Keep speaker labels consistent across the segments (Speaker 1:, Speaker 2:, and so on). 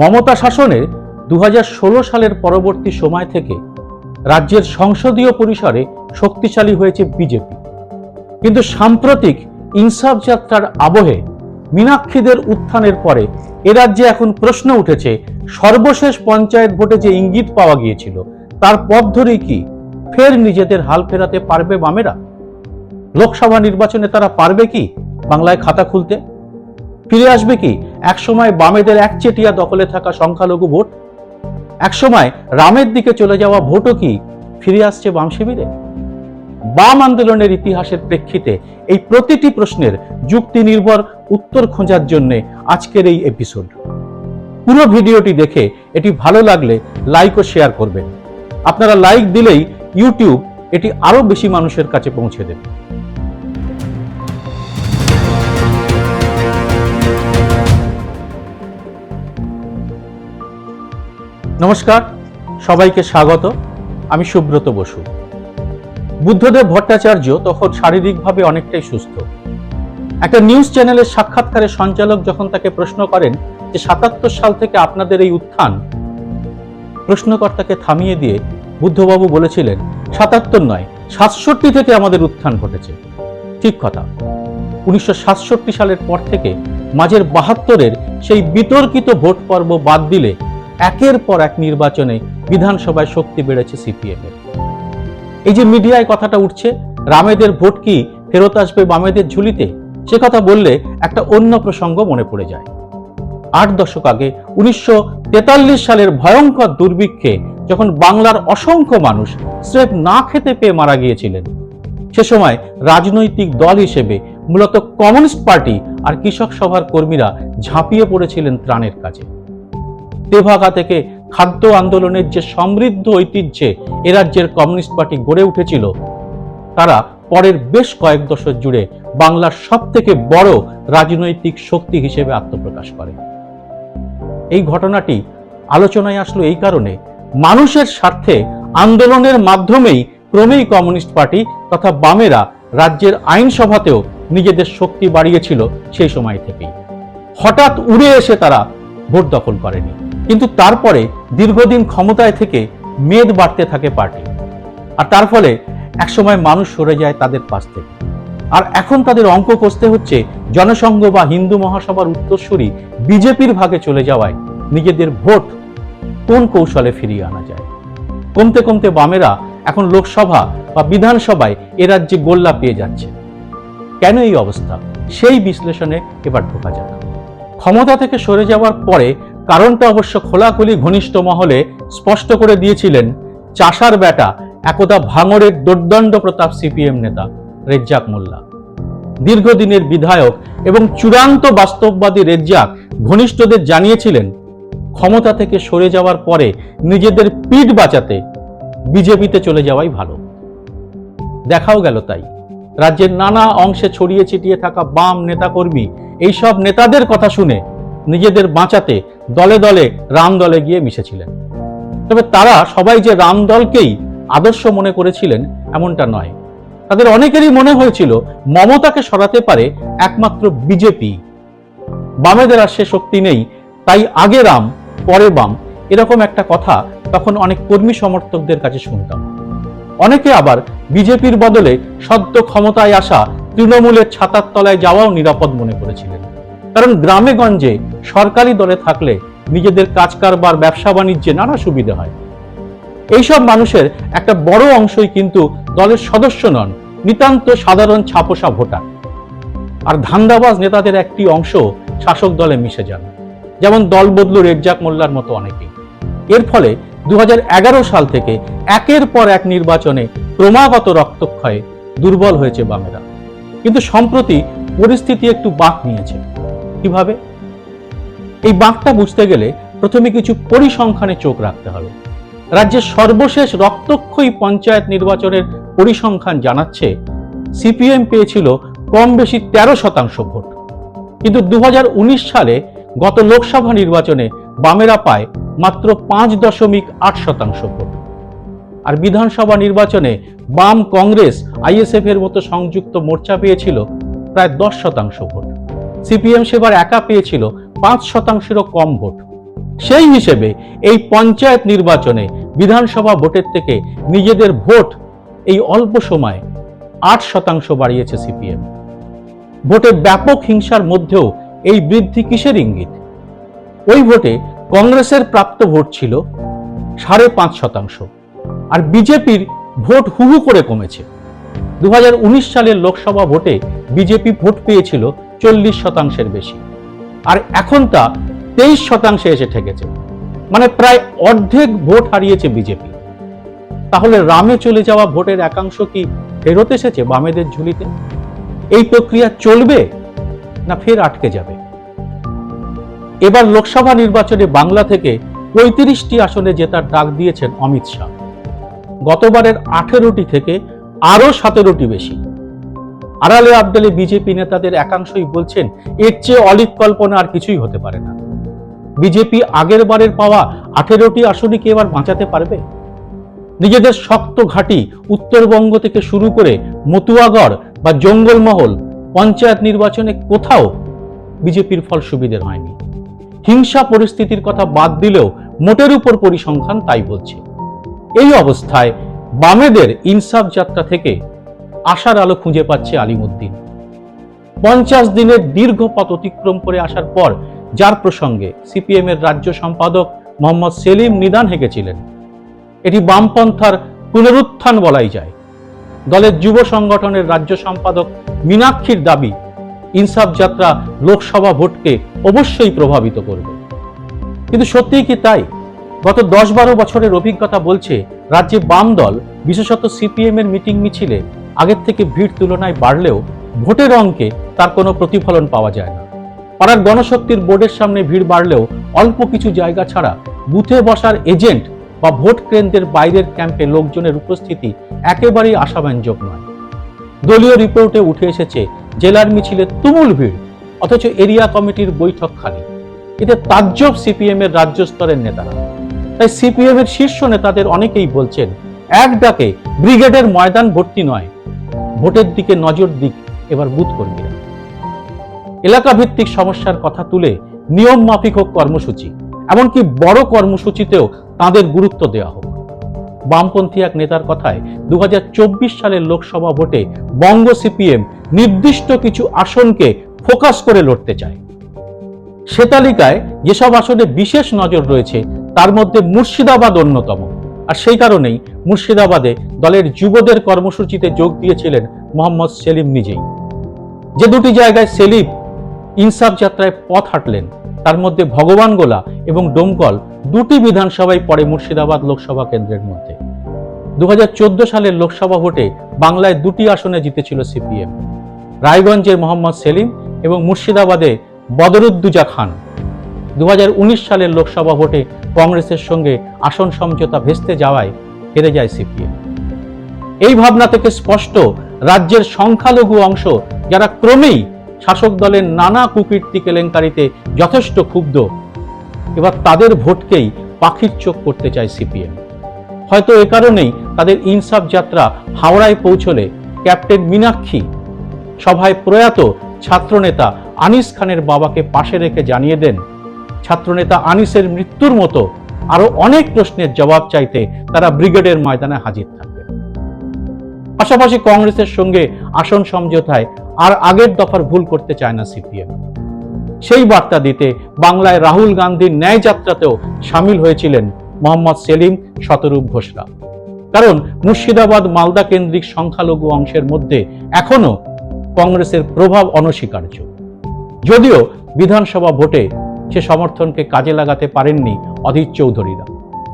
Speaker 1: মমতা শাসনে দু হাজার ষোলো সালের পরবর্তী সময় থেকে রাজ্যের সংসদীয় পরিসরে শক্তিশালী হয়েছে বিজেপি। কিন্তু সাম্প্রতিক ইনসাফ যাত্রার আবহে মীনাক্ষীদের উত্থানের পরে এ রাজ্যে এখন প্রশ্ন উঠেছে, সর্বশেষ পঞ্চায়েত ভোটে যে ইঙ্গিত পাওয়া গিয়েছিল, তার পথ ধরেই কি ফের নিজেদের হাল ফেরাতে পারবে বামেরা? লোকসভা নির্বাচনে তারা পারবে কি বাংলায় খাতা খুলতে? ফিরে আসবে কি? একসময় বামেদের একচেটিয়া দখলে থাকা সংখ্যালঘু ভোট? একসময় রামের দিকে চলে যাওয়া ভোটও কি ফিরে আসছে বাম শিবিরে? বাম আন্দোলনের ইতিহাসের প্রেক্ষিতে এই প্রতিটি প্রশ্নের যুক্তি নির্ভর উত্তর খোঁজার জন্য আজকের এই এপিসোড পুরো ভিডিওটি দেখে এটি ভালো লাগলে লাইক ও শেয়ার করবেন। আপনারা লাইক দিলেই ইউটিউব এটি আরও বেশি মানুষের কাছে পৌঁছে দেবে। নমস্কার, সবাইকে স্বাগত। আমি সুব্রত বসু। বুদ্ধদেব ভট্টাচার্য তখন শারীরিকভাবে অনেকটাই সুস্থ। একটা নিউজ চ্যানেলের সাক্ষাৎকারে সঞ্চালক যখন তাকে প্রশ্ন করেন যে, সাতাত্তর সাল থেকে আপনাদের এই উত্থান, প্রশ্নকর্তাকে থামিয়ে দিয়ে বুদ্ধবাবু বলেছিলেন, সাতাত্তর নয়, সাতষট্টি থেকে আমাদের উত্থান ঘটেছে। ঠিক কথা। উনিশশো সাতষট্টি সালের পর থেকে মাঝের বাহাত্তরের সেই বিতর্কিত ভোট পর্ব বাদ দিলে একের পর এক নির্বাচনে বিধানসভায় শক্তি বেড়েছে সিপিএম এর এই যে মিডিয়ায় কথাটা উঠছে, রামেদের ভোট কি ফেরত আসবে বামেদের ঝুলিতে? সে কথা বললে একটা অন্য প্রসঙ্গ মনে পড়ে যায়। আট দশক আগে উনিশশো সালের ভয়ঙ্কর দুর্ভিক্ষে যখন বাংলার অসংখ্য মানুষ স্রেফ না খেতে পেয়ে মারা গিয়েছিলেন, সে সময় রাজনৈতিক দল হিসেবে মূলত কমিউনিস্ট পার্টি আর কৃষক সভার কর্মীরা ঝাঁপিয়ে পড়েছিলেন ত্রাণের কাজে। তেভাগা থেকে খাদ্য আন্দোলনের যে সমৃদ্ধ ঐতিহ্যে এ রাজ্যের কমিউনিস্ট পার্টি গড়ে উঠেছিল, তারা পরের বেশ কয়েক দশক জুড়ে বাংলার সব থেকে বড় রাজনৈতিক শক্তি হিসেবে আত্মপ্রকাশ করে। এই ঘটনাটি আলোচনায় আসলো এই কারণে মানুষের স্বার্থে আন্দোলনের মাধ্যমেই ক্রমেই কমিউনিস্ট পার্টি তথা বামেরা রাজ্যের আইনসভাতেও নিজেদের শক্তি বাড়িয়েছিল সেই সময় থেকেই। হঠাৎ উড়ে এসে তারা ভোট দখল করেনি। কিন্তু তারপরে দীর্ঘদিন ক্ষমতায় থেকে মেদ বাড়তে থাকে পার্টি। আর তার ফলে একসময় মানুষ সরে যায় তাদের পাশ থেকে। আর এখন তাদের অঙ্ক কষতে হচ্ছে জনসংঘ বা হিন্দু মহাসভার উত্তরসূরি বিজেপির ভাগে চলে যাওয়ায় নিজেদের ভোট কোন কৌশলে ফিরিয়ে আনা যায়? কমতে কমতে বামেরা এখন লোকসভা বা বিধানসভায় এ রাজ্যে গোল্লা পেয়ে যাচ্ছে। কেন এই অবস্থা? সেই বিশ্লেষণে এবার ঢোকা যাক। ক্ষমতা থেকে সরে যাওয়ার পরে কারণটা অবশ্য খোলাখুলি ঘনিষ্ঠ মহলে স্পষ্ট করে দিয়েছিলেন চাষার বেটা একদা ভাঙড়ের দুর্দণ্ড প্রতাপ সিপিএম নেতা রেজ্জাক মোল্লা। দীর্ঘদিনের বিধায়ক এবং চূড়ান্ত বাস্তববাদী রেজ্জাক ঘনিষ্ঠদের জানিয়েছিলেন, ক্ষমতা থেকে সরে যাওয়ার পরে নিজেদের পিঠ বাঁচাতে বিজেপিতে চলে যাওয়াই ভালো। দেখাও গেল তাই। রাজ্যের নানা অংশে ছড়িয়ে ছিটিয়ে থাকা বাম নেতাকর্মী, এইসব নেতাদের কথা শুনে নিজেদের বাঁচাতে দলে দলে রাম দলে গিয়ে মিশেছিলেন। তবে তারা সবাই যে রাম দলকেই আদর্শ মনে করেছিলেন এমনটা নয়। তাদের অনেকেরই মনে হয়েছিল মমতাকে সরাতে পারে একমাত্র বিজেপি। বামেদের আর সে শক্তি নেই, তাই আগে রাম, পরে বাম, এরকম একটা কথা তখন অনেক কর্মী সমর্থকদের কাছে শুনতাম। অনেকে আবার বিজেপির বদলে সদ্য ক্ষমতায় আসা তৃণমূলের ছাতার তলায় যাওয়াও নিরাপদ মনে করেছিলেন। কারণ গ্রামে গঞ্জে সরকারি দলে থাকলে নিজেদের কাজ কারবার, ব্যবসা বাণিজ্যে নানা সুবিধা হয়। এইসব মানুষের একটা বড় অংশই কিন্তু দলের সদস্য নন, নিতান্ত সাধারণ ছাপোষা ভোটার। আর ধান্দাবাজ নেতাদের একটি অংশ শাসক দলে মিশে যান। যেমন দল বদলু রেজ্জাক মোল্লার মতো অনেকেই। এর ফলে দু হাজার এগারো সাল থেকে একের পর এক নির্বাচনে ক্রমাগত রক্তক্ষয়ে দুর্বল হয়েছে বামেরা। কিন্তু সম্প্রতি পরিস্থিতি একটু বাঁক নিয়েছে। কীভাবে? এই বাঁকটা বুঝতে গেলে প্রথমে কিছু পরিসংখ্যানে চোখ রাখতে হবে। রাজ্যের সর্বশেষ রক্তক্ষয়ী পঞ্চায়েত নির্বাচনের পরিসংখ্যান জানাচ্ছে, সিপিএম পেয়েছিল কম বেশি তেরো শতাংশ ভোট। কিন্তু দু হাজার উনিশ সালে গত লোকসভা নির্বাচনে বামেরা পায় মাত্র পাঁচ দশমিক আট শতাংশ ভোট। আর বিধানসভা নির্বাচনে বাম কংগ্রেস আইএসএফ এর মতো সংযুক্ত মোর্চা পেয়েছিল প্রায় দশ শতাংশ ভোট। সিপিএম সেবার একা পেয়েছিল পাঁচ শতাংশেরও কম ভোট। সেই হিসেবে এই পঞ্চায়েত নির্বাচনে বিধানসভা ভোটের থেকে নিজেদের ভোট এই অল্প সময়ে আট শতাংশ বাড়িয়েছে সিপিএম। ভোটে ব্যাপক হিংসার মধ্যেও এই বৃদ্ধি কিসের ইঙ্গিত? ওই ভোটে কংগ্রেসের প্রাপ্ত ভোট ছিল সাড়ে পাঁচ শতাংশ, আর বিজেপির ভোট হুহু করে কমেছে। দু হাজার উনিশ সালের লোকসভা ভোটে বিজেপি ভোট পেয়েছিল চল্লিশ শতাংশের বেশি। আর এখন তা তেইশ শতাংশে এসে ঠেকেছে। মানে প্রায় অর্ধেক ভোট হারিয়েছে বিজেপি। তাহলে রামে চলে যাওয়া ভোটের একাংশ কি ফেরত এসেছে বামেদের ঝুলিতে? এই প্রক্রিয়া চলবে না ফের আটকে যাবে? এবার লোকসভা নির্বাচনে বাংলা থেকে পঁয়ত্রিশটি আসনে জেতার ডাক দিয়েছেন অমিত শাহ। গতবারের আঠেরোটি থেকে আরও সতেরোটি বেশি। আড়ালে আবডালে বিজেপি নেতাদের একাংশই বলছেন, এর চেয়ে অলিক কল্পনা আর কিছুই হতে পারে না। বিজেপি আগের বারের পাওয়া আঠেরোটি আসনই কি এবার বাঁচাতে পারবে? নিজেদের শক্ত ঘাঁটি উত্তরবঙ্গ থেকে শুরু করে মতুয়াগড় বা জঙ্গলমহল পঞ্চায়েত নির্বাচনে কোথাও বিজেপির ফল সুবিধের হয়নি। হিংসা পরিস্থিতির কথা বাদ দিলেও মোটের উপর পরিসংখ্যান তাই বলছে। এই অবস্থায় বামেদের ইনসাফ যাত্রা থেকে আশার আলো খুঁজে পাচ্ছে আলিমুদ্দিন। পঞ্চাশ দিনের দীর্ঘ পথ অতিক্রম করে আসার পর যার প্রসঙ্গে সিপিএম এর রাজ্য সম্পাদক মোহাম্মদ সেলিম নিদান হেঁকেছিলেন এটি বামপন্থার পুনরুত্থান বলাই যায়। দলের যুব সংগঠনের রাজ্য সম্পাদক মীনাক্ষীর দাবি, ইনসাফ যাত্রা লোকসভা ভোটকে অবশ্যই প্রভাবিত করবে। কিন্তু সত্যিই কি তাই? গত দশ বারো বছরের অভিজ্ঞতা বলছে, রাজ্যে বাম দল, বিশেষত সিপিএম এর মিটিং মিছিলে আগের থেকে ভিড় তুলনায় বাড়লেও ভোটের অঙ্কে তার কোনো প্রতিফলন পাওয়া যায় না। পাড়ার গণশক্তির বোর্ডের সামনে ভিড় বাড়লেও অল্প কিছু জায়গা ছাড়া বুথে বসার এজেন্ট বা ভোট কেন্দ্রের বাইরের ক্যাম্পে লোকজনের উপস্থিতি একেবারেই আশাব্যঞ্জক নয়। দলীয় রিপোর্টে উঠে এসেছে, জেলার মিছিলে তুমুল ভিড়, অথচ এরিয়া কমিটির বৈঠক খালি। এতে তাজ্জব সিপিএম এর রাজ্য স্তরের নেতারা। তাই সিপিএম এর শীর্ষ নেতাদের অনেকেই বলছেন এক ডাকে ব্রিগেডের ময়দান ভর্তি নয়। ভোটের দিকে নজর দিক এবার বুথ কর্মীরা। এলাকা ভিত্তিক সমস্যার কথা তুলে নিয়ম মাফিক হোক কর্মসূচি, এমনকি বড় কর্মসূচিতেও তাদের গুরুত্ব দেওয়া হোক। বামপন্থী এক নেতার কথায় দু হাজার চব্বিশ সালের লোকসভা ভোটে বঙ্গ সিপিএম নির্দিষ্ট কিছু আসনকে ফোকাস করে লড়তে চায়। সে তালিকায় যেসব আসনে বিশেষ নজর রয়েছে, তার মধ্যে মুর্শিদাবাদ অন্যতম। আর সেই কারণেই মুর্শিদাবাদে দলের যুবদের কর্মসূচিতে যোগ দিয়েছিলেন মোহাম্মদ সেলিম নিজেই। যে দুটি জায়গায় সেলিম ইনসাফ যাত্রায় পথ হাঁটলেন, তার মধ্যে ভগবানগোলা এবং ডোমকল দুটি বিধানসভায় পড়ে মুর্শিদাবাদ লোকসভা কেন্দ্রের মধ্যে। দু হাজার চোদ্দ সালের লোকসভা ভোটে বাংলায় দুটি আসনে জিতেছিল সিপিএম। রায়গঞ্জের মোহাম্মদ সেলিম এবং মুর্শিদাবাদে বদরুদ্দুজা খান। দু হাজার উনিশ সালের লোকসভা ভোটে কংগ্রেসের সঙ্গে আসন সমঝোতা ভেস্তে যাওয়ায় হেরে যায় সিপিএম। এই ভাবনা থেকে স্পষ্ট, রাজ্যের সংখ্যালঘু অংশ যারা ক্রমেই শাসক দলের নানা কুকীর্তি কেলেঙ্কারিতে যথেষ্ট ক্ষুব্ধ, এবার তাদের ভোটকেই পাখির চোখ করতে চায় সিপিএম। হয়তো এ কারণেই তাদের ইনসাফ যাত্রা হাওড়ায় পৌঁছলে ক্যাপ্টেন মীনাক্ষী সভায় প্রয়াত ছাত্রনেতা আনিস খানের বাবাকে পাশে রেখে জানিয়ে দেন ছাত্রনেতা আনিসের মৃত্যুর মতো আরও অনেক প্রশ্নের জবাব চাইতে তারা ব্রিগেডের ময়দানে হাজির থাকবেন পাশাপাশি কংগ্রেসের সঙ্গে আসন সমঝোতায় আর আগের দফার ভুল করতে চায় না সিপিএম। সেই বার্তা দিতে বাংলায় রাহুল গান্ধীর ন্যায় যাত্রাতেও সামিল হয়েছিলেন মোহাম্মদ সেলিম শতরূপ ঘোষরা। কারণ মুর্শিদাবাদ মালদা কেন্দ্রিক সংখ্যালঘু অংশের মধ্যে এখনও কংগ্রেসের প্রভাব অনস্বীকার্য। যদিও বিধানসভা ভোটে সে সমর্থনকে কাজে লাগাতে পারেননি অধীর চৌধুরীরা।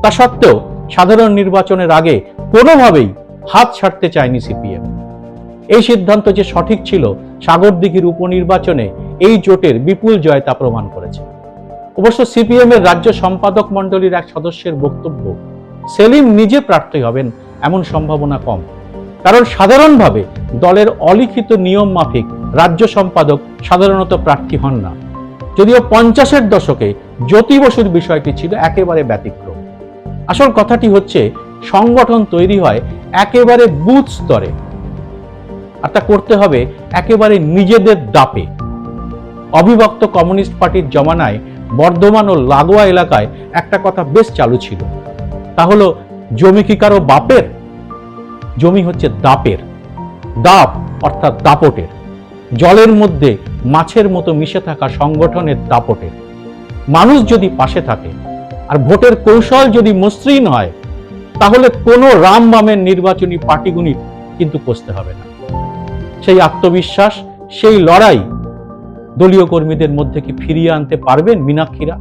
Speaker 1: তা সত্ত্বেও সাধারণ নির্বাচনের আগে কোনোভাবেই হাত ছাড়তে চায়নি সিপিএম। এই সিদ্ধান্ত যে সঠিক ছিল সাগরদিঘির উপনির্বাচনে এই জোটের বিপুল জয় তা প্রমাণ করেছে। অবশ্য সিপিএম এর রাজ্য সম্পাদক মণ্ডলীর এক সদস্যের বক্তব্য, সেলিম নিজে প্রার্থী হবেন এমন সম্ভাবনা কম। কারণ সাধারণভাবে দলের অলিখিত নিয়ম মাফিক রাজ্য সম্পাদক সাধারণত প্রার্থী হন না। যদিও পঞ্চাশের দশকে জ্যোতি বসুর বিষয়টি ছিল একেবারে ব্যতিক্রম। আসল কথাটি হচ্ছে, সংগঠন তৈরি হয় একেবারে বুথ স্তরে। আর তা করতে হবে একেবারে নিজেদের দাপে অবিভক্ত কমিউনিস্ট পার্টির জমানায় বর্ধমান ও লাগোয়া এলাকায় একটা কথা বেশ চালু ছিল। তা হলো, জমি কি কারও বাপের? জমি হচ্ছে দাপের। দাপ অর্থাৎ দাপটের। জলের মধ্যে মাছের মতো মিশে থাকা সংগঠনের দাপটের মানুষ যদি পাশে থাকে, আর ভোটের কৌশল যদি মসৃণ হয়, তাহলে কোনো রাম বামের নির্বাচনী পাটিগুনি কিন্তু কষতে হবে না। সেই আত্মবিশ্বাস, সেই লড়াই দলীয় কর্মীদের মধ্যে কি ফিরিয়ে আনতে পারবেন মীনাক্ষীরা?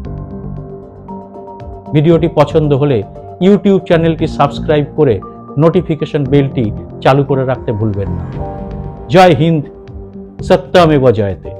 Speaker 1: ভিডিওটি পছন্দ হলে ইউটিউব চ্যানেলটি সাবস্ক্রাইব করে নোটিফিকেশন বেলটি চালু করে রাখতে ভুলবেন না। জয় হিন্দ সত্যমেব জয়তে